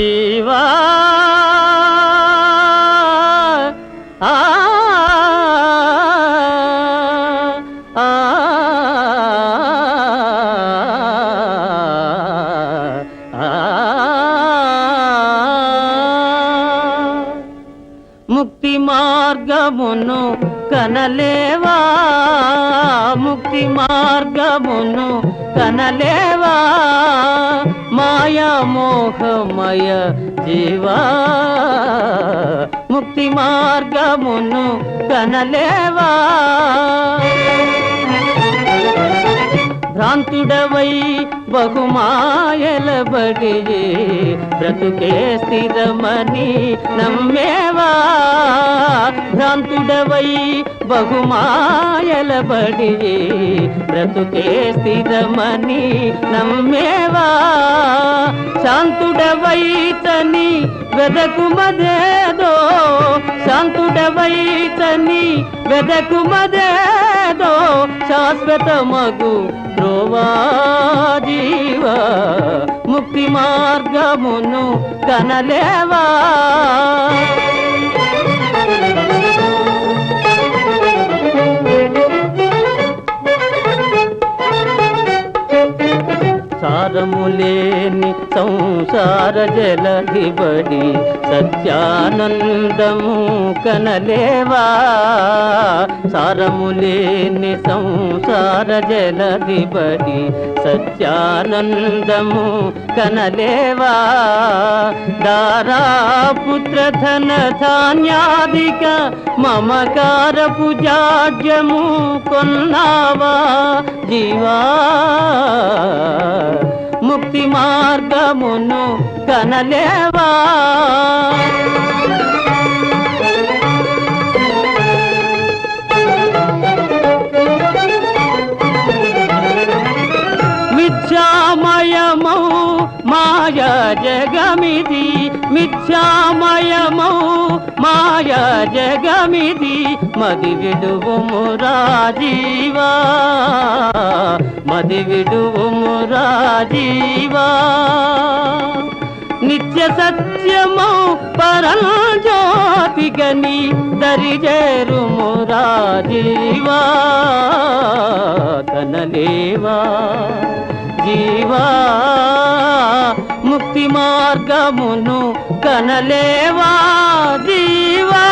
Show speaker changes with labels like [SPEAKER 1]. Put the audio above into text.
[SPEAKER 1] జీవా ముక్తి మార్గమును కనలేవా? ముక్తి మార్గమును కనలేవా? మాయా మోహమయ జీవా. ముక్తి మార్గమును కనలేవా? భ్రాంతుడవై బహుమాయలబడి బ్రతుకే స్థిరమని నమ్మేవా? భ్రాంతుడవై బహుమాయలబడి బ్రతుకే స్థిరమని నమ్మేవా? శాంతుడవై తని వెదకుమదేదో? శాంతుడవై తని వెదకుమదేదో? శాశ్వత మగు ద్రోవా జీవ ముక్తి మార్గమును కనలేవా? సారములేని సంసార జలధిబడి సత్యానందము కనలేవా? సారములేని సంసార జలధిబడి సత్యానందము కనలేవా? దారా పుత్ర ధన ధాన్యాదిక మమకారపు జాడ్యము కొన్నావా? జీవా కనలేవా? మిథ్యామయమౌ మాయ జగమిది మిథ్యామయమౌ మాయ జగమిది మది విడువు రాజీవా. మది విడువు రాజీవా. నిత్య సత్యము సత్యమౌ పరంజ్యోతిగని దరిజేరుము రాజీవా కనలేవా జీవా ముక్తి మార్గమును కనలేవా? జీవా